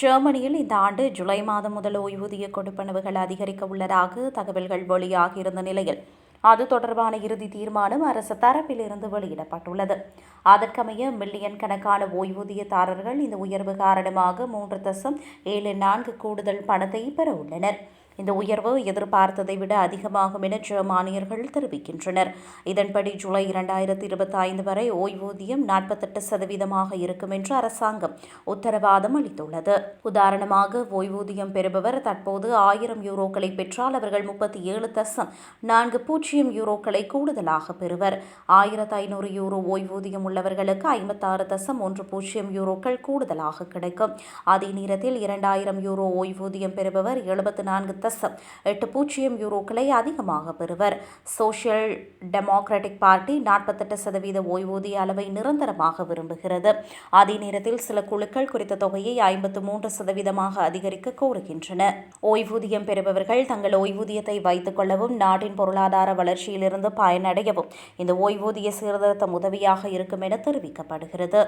ஜெர்மனியில் இந்த ஆண்டு ஜூலை மாதம் முதல் ஓய்வூதிய கொடுப்பனவுகள் அதிகரிக்க உள்ளதாக தகவல்கள் வெளியாகியிருந்த நிலையில் அது தொடர்பான இறுதி தீர்மானம் அரசு தரப்பிலிருந்து வெளியிடப்பட்டுள்ளது. அதற்கமைய மில்லியன் கணக்கான ஓய்வூதியதாரர்கள் இந்த உயர்வு காரணமாக மூன்று தசம் ஏழு நான்கு கூடுதல் பணத்தை பெற உள்ளனர். இந்த உயர்வு எதிர்பார்த்ததை விட அதிகமாகும் என ஜெர்மானியர்கள் தெரிவிக்கின்றனர். இதன்படி ஜூலை இரண்டாயிரத்தி இருபத்தி ஐந்து வரை ஓய்வூதியம் நாற்பத்தெட்டு சதவீதமாக இருக்கும் என்று அரசாங்கம் உத்தரவாதம் அளித்துள்ளது. உதாரணமாக ஓய்வூதியம் பெறுபவர் தற்போது ஆயிரம் யூரோக்களை பெற்றால் அவர்கள் முப்பத்தி ஏழு தசம் நான்கு பூஜ்ஜியம் யூரோக்களை கூடுதலாக பெறுவர். ஆயிரத்து ஐநூறு யூரோ ஓய்வூதியம் உள்ளவர்களுக்கு ஐம்பத்தாறு தசம் ஒன்று பூஜ்ஜியம் யூரோக்கள் கூடுதலாக கிடைக்கும். அதே நேரத்தில் இரண்டாயிரம் யூரோ ஓய்வூதியம் பெறுபவர் எழுபத்து நான்கு தசம். எட்டு பூஜ்ஜியம் யூரோக்களை அதிகமாக பெறுவர். சோசியல் டெமோக்ராட்டிக் பார்ட்டி நாற்பத்தெட்டு சதவீத ஓய்வூதிய அளவை நிரந்தரமாக விரும்புகிறது. அதே நேரத்தில் சில குழுக்கள் குறித்த தொகையை ஐம்பத்து மூன்று சதவீதமாக அதிகரிக்க கோருகின்றன. ஓய்வூதியம் பெறுபவர்கள் தங்கள் ஓய்வூதியத்தை வைத்துக் கொள்ளவும் நாட்டின் பொருளாதார வளர்ச்சியிலிருந்து பயனடையவும் இந்த ஓய்வூதிய சீர்திருத்தம் உதவியாக இருக்கும் என தெரிவிக்கப்படுகிறது.